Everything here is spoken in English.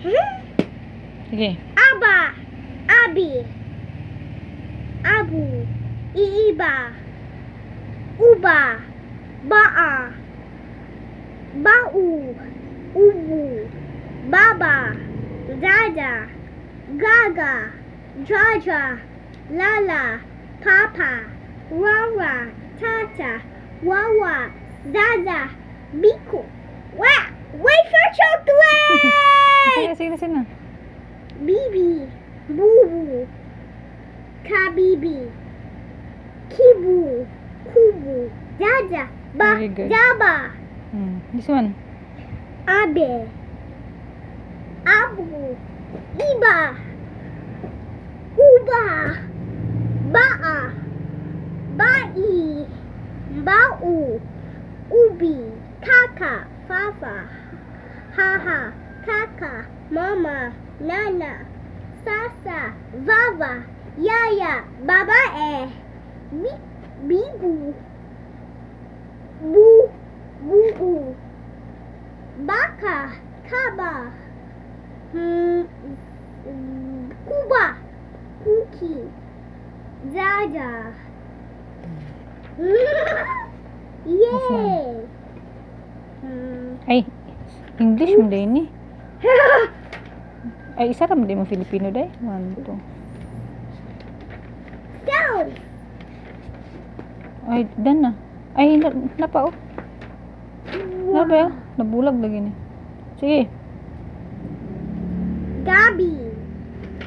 Sige. Aba. Abi. Abu. Iiba. Uba. Baa. Bau. Ubu. Baba. Dada. Gaga. Jaja. Lala. Papa. Wawa. Tata. Wawa. Dada. Biko. Wow! Wait for chocolate! Kabibi. Kibu. Kubu. Dada. Ba. Very good. Daba. Hmm. This one. Abe. Abu. Iba. Uba. Baa. Bai. Bau. Ubi. Kaka. Fafa. Haha. Kaka. Mama. Nana. Sasa. Vava. Yaya. Babae. Bi Bibu. Bu. Buu. Baka, Kaba, hmm, mm, Kuba, Kuki, Dada. Yay! Hmm. Ay, English mo din eh. Ay, isa ra mo din mo Filipino day. One, two. Sound! Ay, dan na. Ay, na, napa oh. Na ba? Nabulag lagi ni. Sige. Gabi,